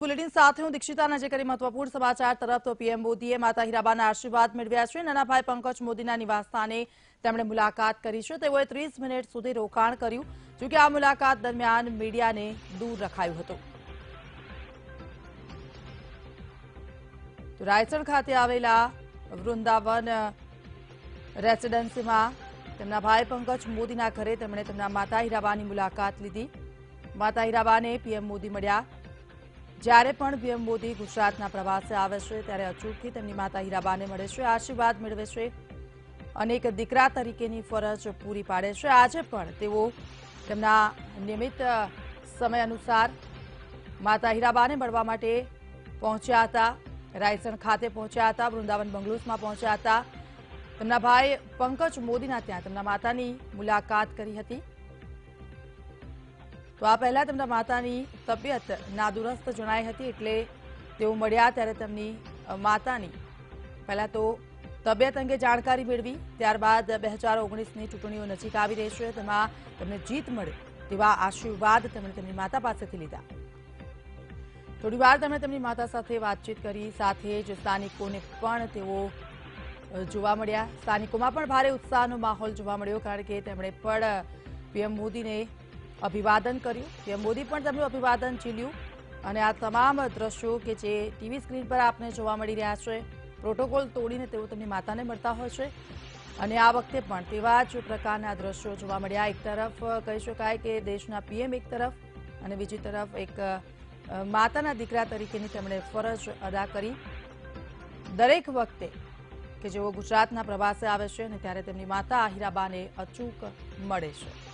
Bulletin સાથે હું દીક્ષિતા નજર કરી મહત્વપૂર્ણ સમાચાર તરફ તો પીએમ મોદીએ માતા હીરાબાના આશીર્વાદ મેળવ્યા છે નાનાભાઈ પંકજ મોદીના નિવાસસ્થાને તેમણે મુલાકાત કરી છે. તેઓએ ત્રીસ મિનિટ સુધી રોકાણ કર્યું, જોકે આ મુલાકાત દરમિયાન મીડિયાને દૂર રખાયું હતું. રાયસણ ખાતે આવેલા વૃંદાવન રેસિડેન્સીમાં તેમના ભાઈ પંકજ મોદીના ઘરે તેમણે તેમના માતા હીરાબાની મુલાકાત લીધી. માતા હીરાબાને પીએમ મોદી મળ્યા. જ્યારે પણ પીએમ મોદી ગુજરાતના પ્રવાસે આવે છે, ત્યારે અચૂકથી તેમની માતા હીરાબાને મળે છે, આશીર્વાદ મેળવે છે અને દીકરા તરીકેની ફરજ પૂરી પાડે છે. આજે પણ તેઓ તેમના નિયમિત સમય અનુસાર માતા હીરાબાને મળવા માટે પહોંચ્યા હતા. રાયસણ ખાતે પહોંચ્યા હતા, વૃંદાવન બંગલુસમાં પહોંચ્યા હતા. તેમના ભાઈ પંકજ મોદીના ત્યાં તેમના માતાની મુલાકાત કરી હતી. તો આ પહેલા તેમના માતાની તબિયત નાદુરસ્ત જણાઈ હતી એટલે તેઓ મળ્યા ત્યારે તેમની માતાની પહેલા તો તબિયત અંગે જાણકારી મેળવી, ત્યારબાદ બે હજાર ઓગણીસની ચૂંટણીઓ નજીક આવી રહી છે, તેમાં તેમને જીત મળે તેવા આશીર્વાદ તેમણે તેમની માતા પાસેથી લીધા. થોડી વાર તેમણે તેમની માતા સાથે વાતચીત કરી, સાથે જ સ્થાનિકોને પણ તેઓ જોવા મળ્યા. સ્થાનિકોમાં પણ ભારે ઉત્સાહનો માહોલ જોવા મળ્યો, કારણ કે તેમણે પણ પીએમ મોદીને અભિવાદન કર્યું પીએમ મોદી પણ તેમનું અભિવાદન ઝીલ્યું. અને આ તમામ દ્રશ્યો કે જે ટીવી સ્ક્રીન પર આપને જોવા મળી રહ્યા છે, પ્રોટોકોલ તોડીને તેઓ તેમની માતાને મળતા હોય છે. અને આ વખતે પણ તેવા જ પ્રકારના દ્રશ્યો જોવા મળ્યા. એક તરફ કહી શકાય કે દેશના પીએમ એક તરફ અને બીજી તરફ એક માતાના દીકરા તરીકેની તેમણે ફરજ અદા કરી. દરેક વખતે કે જેઓ ગુજરાતના પ્રવાસે આવે છે અને ત્યારે તેમની માતા આહિરાબાને અચૂક મળે છે.